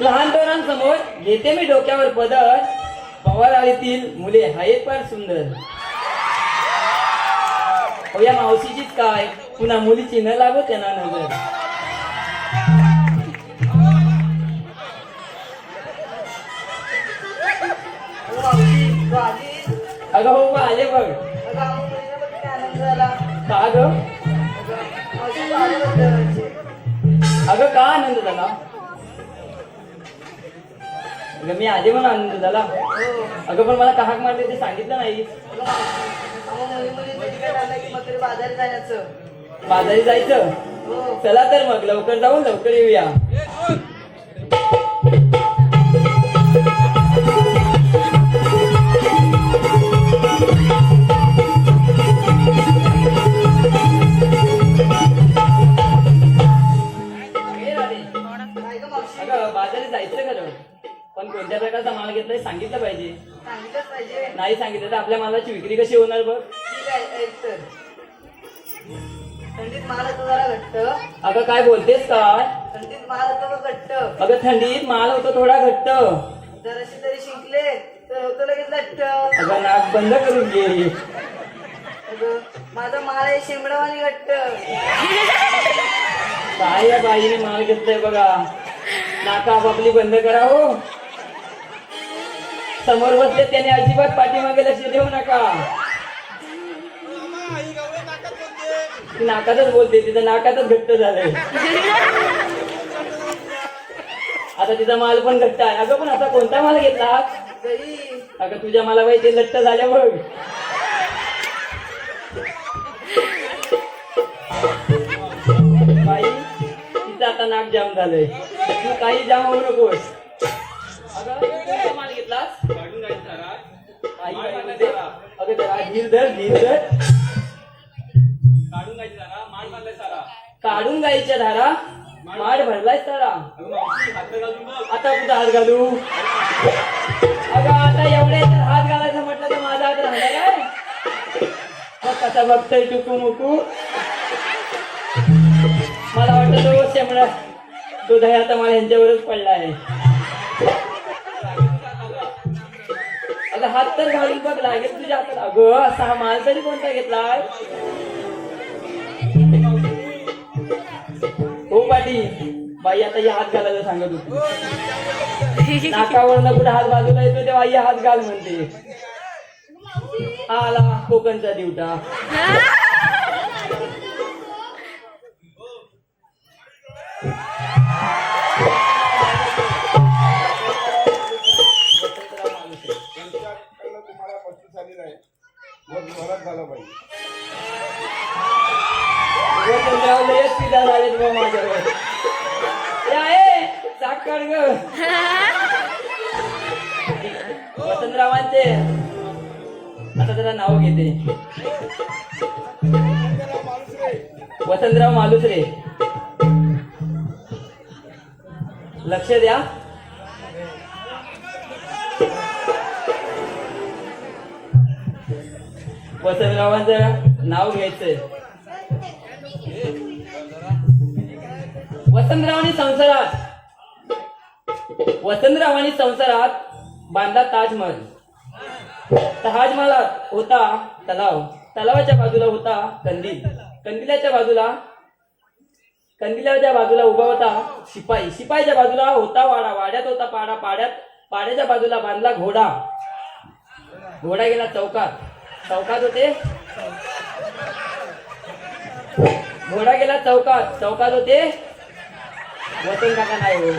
लहान पोरांसमोर घेते मी डोक्यावर पदर पवार आळीतील मुले आहेत फार सुंदर. हो या मावशीचीच काय? पुन्हा मुलीची न लागो त्यांना नजर. हो? अगं हो बा, आले बघ. का ग? अगं, का आनंद झाला अगं मी आले म्हणून आनंद झाला. अगं पण मला काहाक मारले ते सांगितलं नाही. बाजारी जायचं हो. चला तर मग लवकर जाऊन लवकर येऊया माल घेतलाय सांगितलं पाहिजे. सांगितलंच पाहिजे. नाही सांगितलं तर आपल्या मालाची विक्री कशी होणार बघ. ठीक आहे, ऐक तर. थंडीत माल होतो जरा घट्ट. अगं काय बोलतेस काय? थंडीत माल होतो बघ घट्ट. अगं थंडीत माल होतो थोडा घट्ट. जराशी तरी शिंकले तर होतो लगेच अगं नाक बंद करून घे. अगं, माझा माल आहे शेंबडावानी घट्ट. काय या बाईने माल घेतलाय बघा. नाका आपापली बंद करा हो. समोर बसले त्याने अजिबात पाठीमागे लक्ष देऊ नका. नाकातच बोलते तिचं नाकातच घट्ट झालंय. आता तिचा माल पण घट्ट आहे. अगं पण आता कोणता माल घेतला? अगं तुझ्या मला माहिती लट्ट झाल्या बघ. बाई तिचं आता नाक जाम झालंय. तू काही जाम होऊ नकोस. अगं घेतलास? काही बाई म्हणते, अगं जरा धीर धर धीर धर काढून गायच्या धारा. माड भरलाय सारा. आता कुठं हात घालू? अगं आता एवढ्या याच्यात हात घालायचं म्हटलं तर माझा हात राहणार काय मग कसा बघतोय टुकू मुकू. मला वाटतं तो शेमडा तो दही आता मला यांच्यावरच पडला आहे. हात तर घालून बघ लागेल तुझ्या. हातात अगं असा हा माल तरी कोणता घेतलाय? हो पाटी बाई आता हे हात घालायला सांगत होती. नाकावरनं कुठे हात बाजूला येतो तेव्हा आई हात घाल म्हणते. आला कोकणचा दिवटा. वसंतराव लयच ग वसंतरावांचे आता त्याला नाव घेते वसंतराव मालुसरे लक्ष द्या वसंतरावांचं नाव घ्यायचंय. वसंतरावांनी संसारात वसंतरावानी संसारात बांधला ताजमहल. ताजमहालात होता तलाव. तलावाच्या बाजूला होता कंदील कंदिलाच्या बाजूला कंदिलाच्या बाजूला उभा होता शिपाई. शिपाईच्या बाजूला होता वाडा. वाड्यात होता पाडा. पाड्यात पाड्याच्या बाजूला बांधला घोडा. घोडा गेला चौकात. चौकात होते. घोडा गेला चौकात. चौकात होते. वतन काका नाही हो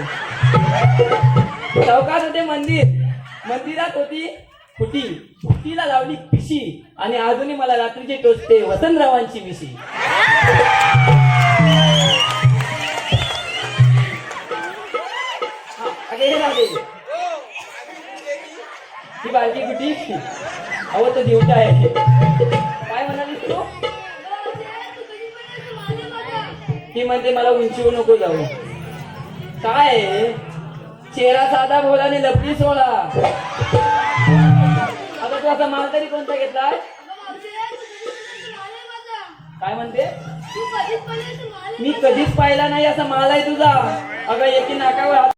चौकात होते मंदिर. मंदिरात होती फुटी फुटीला लावली पिशी. आणि अजूनही मला रात्रीची टोचते वसंतरावांची मिशी. ही बारकी कुठी अहो तो दिवटा आहे. काय म्हणालीस तू? ती म्हणते मला उंचीवर नको जाऊ. काय? चेहरा साधा भोला आणि लपडी सोळा आता तू असा माल तरी कोणता घेतलाय? काय म्हणते? मी कधीच पाहिला नाही असा माल आहे तुझा. अगं एकी नाकावर